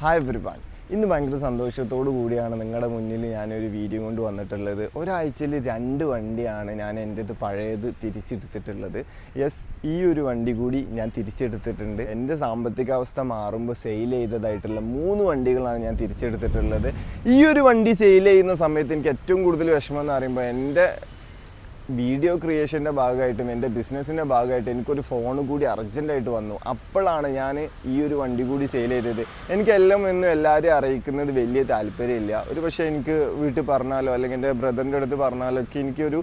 Hi everyone ഇന്ന് ഭയങ്കര സന്തോഷത്തോടു കൂടിയാണ് നിങ്ങളുടെ മുന്നിൽ ഞാനൊരു വീഡിയോ കൊണ്ട് വന്നിട്ടുള്ളത്. ഒരാഴ്ചയിൽ രണ്ട് വണ്ടിയാണ് ഞാൻ എന്റെ ഇത് പഴയത് തിരിച്ചെടുത്തിട്ടുള്ളത്. യെസ് ഈ ഒരു വണ്ടി കൂടി ഞാൻ തിരിച്ചെടുത്തിട്ടുണ്ട്. എന്റെ സാമ്പത്തിക അവസ്ഥ മാറുമ്പോൾ സെയിൽ ചെയ്തതായിട്ടുള്ള മൂന്ന് വണ്ടികളാണ് ഞാൻ തിരിച്ചെടുത്തിട്ടുള്ളത്. ഈ ഒരു വണ്ടി സെയിൽ ചെയ്യുന്ന സമയത്ത് എനിക്ക് ഏറ്റവും കൂടുതൽ വിഷമം എന്ന് പറയുമ്പോൾ എന്റെ വീഡിയോ ക്രിയേഷന്റെ ഭാഗമായിട്ടും എന്റെ ബിസിനസ്സിന്റെ ഭാഗമായിട്ട് എനിക്കൊരു ഫോൺ കൂടി അർജന്റായിട്ട് വന്നു. അപ്പോഴാണ് ഞാൻ ഈ ഒരു വണ്ടി കൂടി സെയിൽ ചെയ്തത്. എനിക്കെല്ലാം എന്നും എല്ലാവരെയും അറിയിക്കുന്നത് വലിയ താല്പര്യമില്ല. ഒരു പക്ഷേ എനിക്ക് വീട്ടിൽ പറഞ്ഞാലോ അല്ലെങ്കിൽ എന്റെ ബ്രദറിന്റെ അടുത്ത് പറഞ്ഞാലോ ഒക്കെ എനിക്കൊരു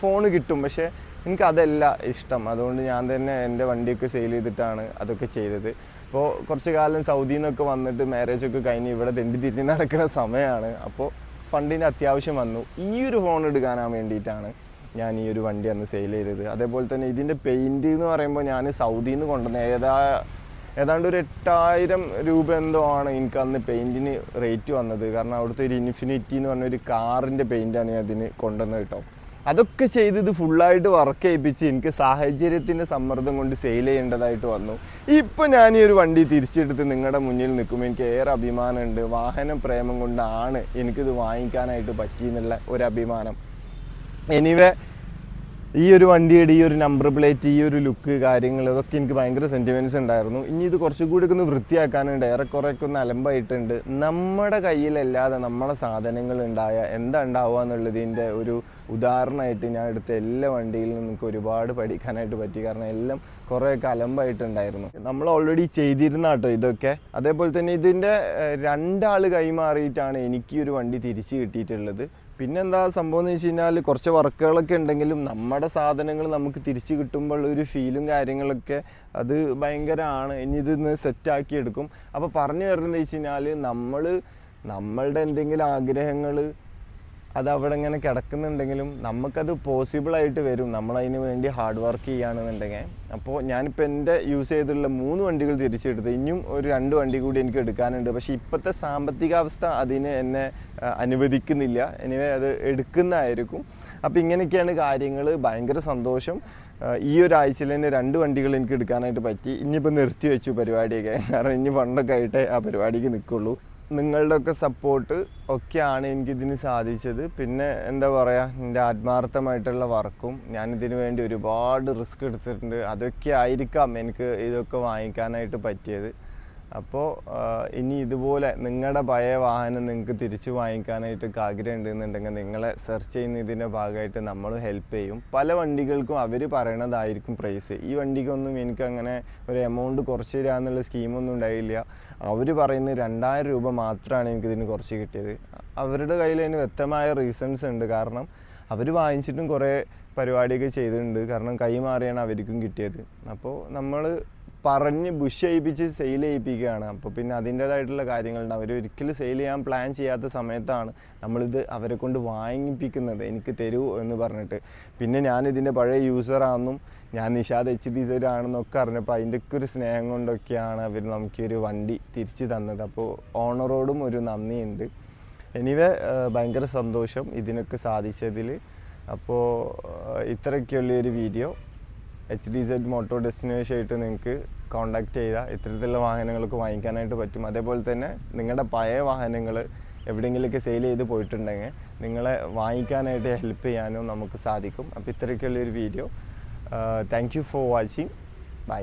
ഫോൺ കിട്ടും. പക്ഷേ എനിക്കതല്ല ഇഷ്ടം. അതുകൊണ്ട് ഞാൻ തന്നെ എന്റെ വണ്ടിയൊക്കെ സെയിൽ ചെയ്തിട്ടാണ് അതൊക്കെ ചെയ്തത്. അപ്പോൾ കുറച്ച് കാലം സൗദിയിൽ നിന്നൊക്കെ വന്നിട്ട് മാരേജൊക്കെ കഴിഞ്ഞ് ഇവിടെ തെണ്ടി തിരിഞ്ഞ് നടക്കുന്ന സമയമാണ്. അപ്പോൾ ഫണ്ടിന് അത്യാവശ്യം വന്നു. ഈ ഒരു ഫോൺ എടുക്കാനാൻ വേണ്ടിയിട്ടാണ് ഞാൻ ഈ ഒരു വണ്ടി അന്ന് സെയിൽ ചെയ്തത്. അതേപോലെ തന്നെ ഇതിന്റെ പെയിന്റ് എന്ന് പറയുമ്പോൾ ഞാൻ സൗദിയിൽ നിന്ന് കൊണ്ടുവന്ന ഏതാ ഏതാണ്ട് ഒരു എട്ടായിരം രൂപ എന്തോ ആണ് എനിക്ക് അന്ന് പെയിന്റിന് റേറ്റ് വന്നത്. കാരണം അവിടുത്തെ ഒരു ഇൻഫിനിറ്റി എന്ന് പറഞ്ഞ ഒരു കാറിന്റെ പെയിന്റാണ് ഞാൻ അതിന് കൊണ്ടുവന്നത് കേട്ടോ അതൊക്കെ ചെയ്ത് ഇത് ഫുള്ളായിട്ട് വർക്ക് ചെയ്യിപ്പിച്ച് എനിക്ക് സാഹചര്യത്തിന്റെ സമ്മർദ്ദം കൊണ്ട് സെയിൽ ചെയ്യേണ്ടതായിട്ട് വന്നു. ഇപ്പോൾ ഞാൻ ഈ ഒരു വണ്ടി തിരിച്ചെടുത്ത് നിങ്ങളുടെ മുന്നിൽ നിൽക്കുമ്പോൾ എനിക്ക് ഏറെ അഭിമാനമുണ്ട്. വാഹനം പ്രേമം കൊണ്ടാണ് എനിക്കിത് വാങ്ങിക്കാനായിട്ട് പറ്റിയെന്നുള്ള ഒരു അഭിമാനം. എനിവേ ഈ ഒരു വണ്ടിയുടെ ഈ ഒരു നമ്പർ പ്ലേറ്റ് ഈ ഒരു ലുക്ക് കാര്യങ്ങൾ ഇതൊക്കെ എനിക്ക് ഭയങ്കര സെന്റിമെന്റ്സ് ഉണ്ടായിരുന്നു. ഇനി ഇത് കുറച്ചുകൂടി ഒക്കെ ഒന്ന് വൃത്തിയാക്കാനുണ്ട്. ഏറെക്കുറെയൊക്കെ ഒന്ന് അലമ്പായിട്ടുണ്ട്. നമ്മുടെ കയ്യിലല്ലാതെ നമ്മളെ സാധനങ്ങൾ ഉണ്ടായ എന്താ ഉണ്ടാവുക എന്നുള്ളതിന്റെ ഒരു ഉദാഹരണമായിട്ട് ഞാൻ എടുത്ത എല്ലാ വണ്ടിയിൽ എനിക്ക് ഒരുപാട് പഠിക്കാനായിട്ട് പറ്റി. കാരണം എല്ലാം കുറേയൊക്കെ അലമ്പായിട്ടുണ്ടായിരുന്നു. നമ്മൾ ഓൾറെഡി ചെയ്തിരുന്ന കേട്ടോ ഇതൊക്കെ. അതേപോലെ തന്നെ ഇതിന്റെ രണ്ടാൾ കൈമാറിയിട്ടാണ് എനിക്ക് ഒരു വണ്ടി തിരിച്ച് കിട്ടിയിട്ടുള്ളത്. പിന്നെന്താ സംഭവം എന്ന് വെച്ച് കഴിഞ്ഞാൽ കുറച്ച് വർക്കുകളൊക്കെ ഉണ്ടെങ്കിലും നമ്മുടെ സാധനങ്ങൾ നമുക്ക് തിരിച്ചു കിട്ടുമ്പോൾ ഒരു ഫീലും കാര്യങ്ങളൊക്കെ അത് ഭയങ്കരമാണ് ഇനി ഇതൊന്ന് സെറ്റാക്കി എടുക്കും. അപ്പോൾ പറഞ്ഞു വരുന്നത് വെച്ച് കഴിഞ്ഞാൽ നമ്മൾ നമ്മളുടെ എന്തെങ്കിലും ആഗ്രഹങ്ങൾ അത് അവിടെ ഇങ്ങനെ കിടക്കുന്നുണ്ടെങ്കിലും നമുക്കത് പോസിബിൾ ആയിട്ട് വരും. നമ്മളതിന് വേണ്ടി ഹാർഡ് വർക്ക് ചെയ്യുകയാണെന്നുണ്ടെങ്കിൽ അപ്പോൾ ഞാനിപ്പോൾ എന്റെ യൂസ് ചെയ്തിട്ടുള്ള മൂന്ന് വണ്ടികൾ തിരിച്ചെടുത്ത്. ഇനിയും ഒരു രണ്ട് വണ്ടി കൂടി എനിക്ക് എടുക്കാനുണ്ട്. പക്ഷേ ഇപ്പോഴത്തെ സാമ്പത്തികാവസ്ഥ അതിന് എന്നെ അനുവദിക്കുന്നില്ല. എനിവേ അത് എടുക്കുന്നതായിരിക്കും. അപ്പോൾ ഇങ്ങനെയൊക്കെയാണ് കാര്യങ്ങൾ ഭയങ്കര സന്തോഷം. ഈ ഒരാഴ്ചയിൽ തന്നെ രണ്ട് വണ്ടികൾ എനിക്ക് എടുക്കാനായിട്ട് പറ്റി. ഇനിയിപ്പോൾ നിർത്തി വെച്ചു പരിപാടിയൊക്കെ. കാരണം ഇനി ഫണ്ടൊക്കെ ആയിട്ടേ ആ പരിപാടിക്ക് നിൽക്കുള്ളൂ. നിങ്ങളുടെ ഒക്കെ സപ്പോർട്ട് ഒക്കെയാണ് എനിക്കിതിന് സാധിച്ചത്. പിന്നെ എന്താ പറയുക എന്റെ ആത്മാർത്ഥമായിട്ടുള്ള വർക്കും ഞാനിതിനു വേണ്ടി ഒരുപാട് റിസ്ക് എടുത്തിട്ടുണ്ട്. അതൊക്കെ ആയിരിക്കാം എനിക്ക് ഇതൊക്കെ വാങ്ങിക്കാനായിട്ട് പറ്റിയത്. അപ്പോൾ ഇനി ഇതുപോലെ നിങ്ങളുടെ പഴയ വാഹനം നിങ്ങൾക്ക് തിരിച്ചു വാങ്ങിക്കാനായിട്ടൊക്കെ ആഗ്രഹം ഉണ്ടെന്നുണ്ടെങ്കിൽ നിങ്ങളെ സെർച്ച് ചെയ്യുന്നതിന്റെ ഭാഗമായിട്ട് നമ്മൾ ഹെൽപ്പ് ചെയ്യും. പല വണ്ടികൾക്കും അവർ പറയണതായിരിക്കും പ്രൈസ് ഈ വണ്ടിക്കൊന്നും എനിക്ക് അങ്ങനെ ഒരു എമൗണ്ട് കുറച്ച് തരിക എന്നുള്ള സ്കീമൊന്നും ഉണ്ടായില്ല. അവർ പറയുന്നത് രണ്ടായിരം രൂപ മാത്രമാണ് എനിക്കിതിന് കുറച്ച് കിട്ടിയത്. അവരുടെ കയ്യിൽ അതിന് വ്യക്തമായ റീസൺസ് ഉണ്ട്. കാരണം അവർ വാങ്ങിച്ചിട്ടും കുറേ പരിപാടിയൊക്കെ ചെയ്തിട്ടുണ്ട്. കാരണം കൈമാറിയാണ് അവർക്കും കിട്ടിയത്. അപ്പോൾ നമ്മൾ പറഞ്ഞ് ബുഷ് ചെയ്യിപ്പിച്ച് സെയിൽ ചെയ്യിപ്പിക്കുകയാണ്. അപ്പോൾ പിന്നെ അതിന്റേതായിട്ടുള്ള കാര്യങ്ങളുണ്ട്. അവർ ഒരിക്കലും സെയിൽ ചെയ്യാൻ പ്ലാൻ ചെയ്യാത്ത സമയത്താണ് നമ്മളിത് അവരെ കൊണ്ട് വാങ്ങിപ്പിക്കുന്നത്. എനിക്ക് തരൂ എന്ന് പറഞ്ഞിട്ട്. പിന്നെ ഞാൻ ഇതിന്റെ പഴയ യൂസറാണെന്നും ഞാൻ നിഷാദ് എച്ച് ഡി സെഡ് ആണെന്നൊക്കെ അറിഞ്ഞപ്പോൾ അതിന്റെയൊക്കെ ഒരു സ്നേഹം കൊണ്ടൊക്കെയാണ് അവർ നമുക്കൊരു വണ്ടി തിരിച്ചു തന്നത്. അപ്പോൾ ഓണറോടും ഒരു നന്ദിയുണ്ട്. എനിവേ ഭയങ്കര സന്തോഷം ഇതിനൊക്കെ സാധിച്ചതിൽ അപ്പോൾ ഇത്രയൊക്കെയുള്ളൊരു video H D Z moto destination ആയിട്ട് നിങ്ങൾക്ക് കോണ്ടാക്ട് ചെയ്താൽ ഇത്തരത്തിലുള്ള വാഹനങ്ങൾക്ക് വാങ്ങിക്കാനായിട്ട് പറ്റും. അതേപോലെ തന്നെ നിങ്ങളുടെ പഴയ വാഹനങ്ങൾ എവിടെയെങ്കിലുമൊക്കെ സെയിൽ ചെയ്ത് പോയിട്ടുണ്ടെങ്കിൽ നിങ്ങളെ വാങ്ങിക്കാനായിട്ട് ഹെൽപ്പ് ചെയ്യാനും നമുക്ക് സാധിക്കും. അപ്പോൾ ഇത്രയൊക്കെയുള്ളൊരു video thank you for watching bye